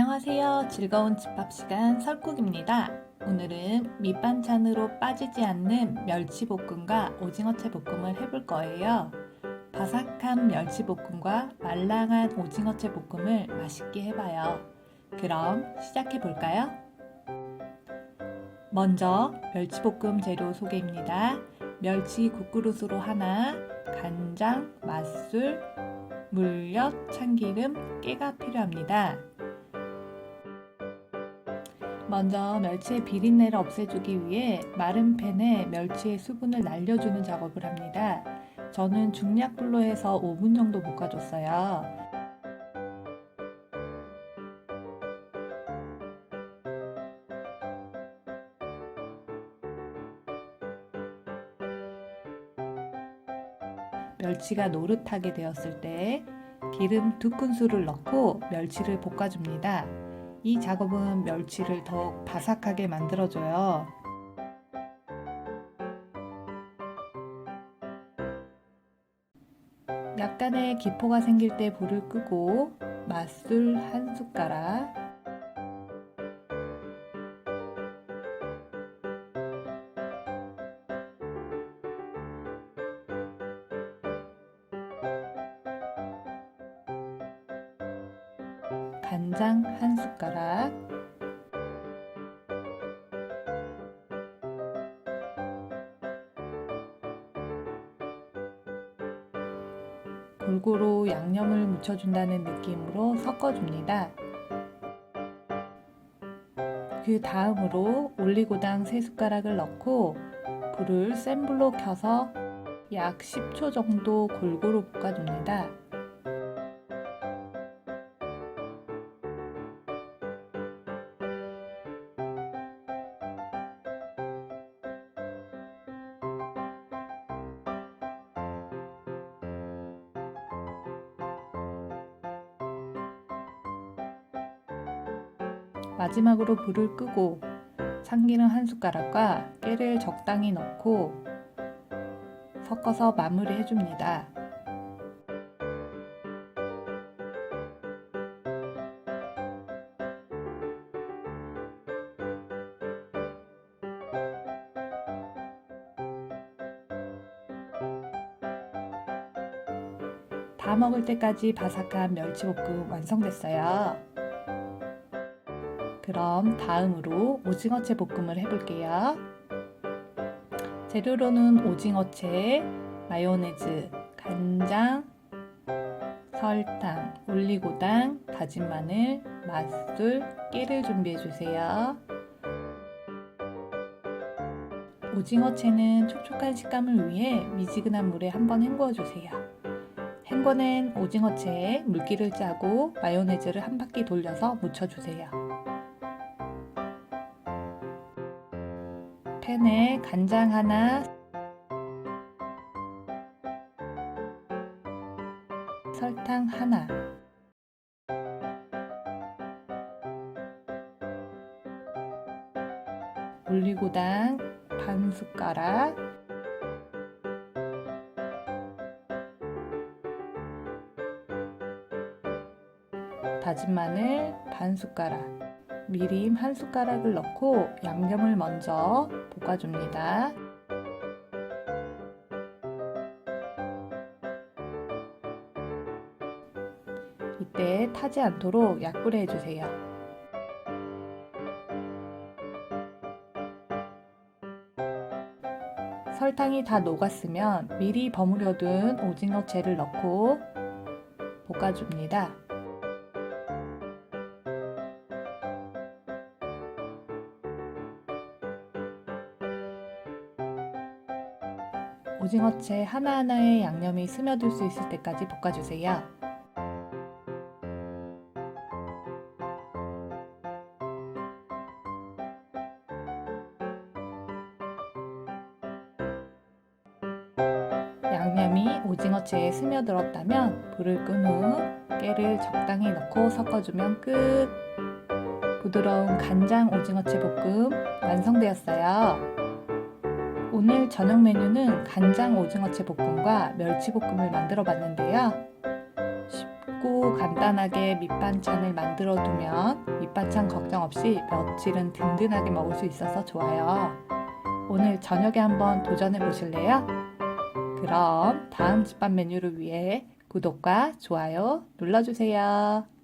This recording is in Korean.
안녕하세요. 즐거운 집밥 시간 설국입니다. 오늘은 밑반찬으로 빠지지 않는 멸치볶음과 오징어채 볶음을 해볼 거예요. 바삭한 멸치볶음과 말랑한 오징어채 볶음을 맛있게 해봐요. 그럼 시작해 볼까요? 먼저 멸치볶음 재료 소개입니다. 멸치 국그릇으로 하나, 간장, 맛술, 물엿, 참기름, 깨가 필요합니다. 먼저 멸치의 비린내를 없애주기 위해 마른 팬에 멸치의 수분을 날려주는 작업을 합니다. 저는 중약불로 해서 5분 정도 볶아줬어요. 멸치가 노릇하게 되었을 때 기름 두 큰술을 넣고 멸치를 볶아줍니다. 이 작업은 멸치를 더욱 바삭하게 만들어줘요. 약간의 기포가 생길 때 불을 끄고 맛술 한 숟가락 간장 한 숟가락 골고루 양념을 묻혀준다는 느낌으로 섞어줍니다. 그 다음으로 올리고당 3숟가락을 넣고 불을 센 불로 켜서 약 10초 정도 골고루 볶아줍니다. 마지막으로 불을 끄고 참기름 한 숟가락과 깨를 적당히 넣고 섞어서 마무리 해줍니다. 다 먹을 때까지 바삭한 멸치볶음 완성됐어요. 그럼 다음으로 오징어채 볶음을 해볼게요. 재료로는 오징어채, 마요네즈, 간장, 설탕, 올리고당, 다진 마늘, 맛술, 깨를 준비해 주세요. 오징어채는 촉촉한 식감을 위해 미지근한 물에 한번 헹궈 주세요. 헹궈낸 오징어채에 물기를 짜고 마요네즈를 한 바퀴 돌려서 묻혀주세요. 팬에 간장 하나, 설탕 하나, 올리고당 반 숟가락, 다진 마늘 반 숟가락, 미림 한 숟가락을 넣고 양념을 먼저 볶아줍니다. 이때 타지 않도록 약불에 해주세요. 설탕이 다 녹았으면 미리 버무려둔 오징어채를 넣고 볶아줍니다. 오징어채 하나하나에 양념이 스며들 수 있을 때까지 볶아주세요. 양념이 오징어채에 스며들었다면 불을 끈 후 깨를 적당히 넣고 섞어주면 끝! 부드러운 간장 오징어채 볶음 완성되었어요. 오늘 저녁 메뉴는 간장 오징어채 볶음과 멸치 볶음을 만들어 봤는데요. 쉽고 간단하게 밑반찬을 만들어 두면 밑반찬 걱정 없이 며칠은 든든하게 먹을 수 있어서 좋아요. 오늘 저녁에 한번 도전해 보실래요? 그럼 다음 집밥 메뉴를 위해 구독과 좋아요 눌러주세요.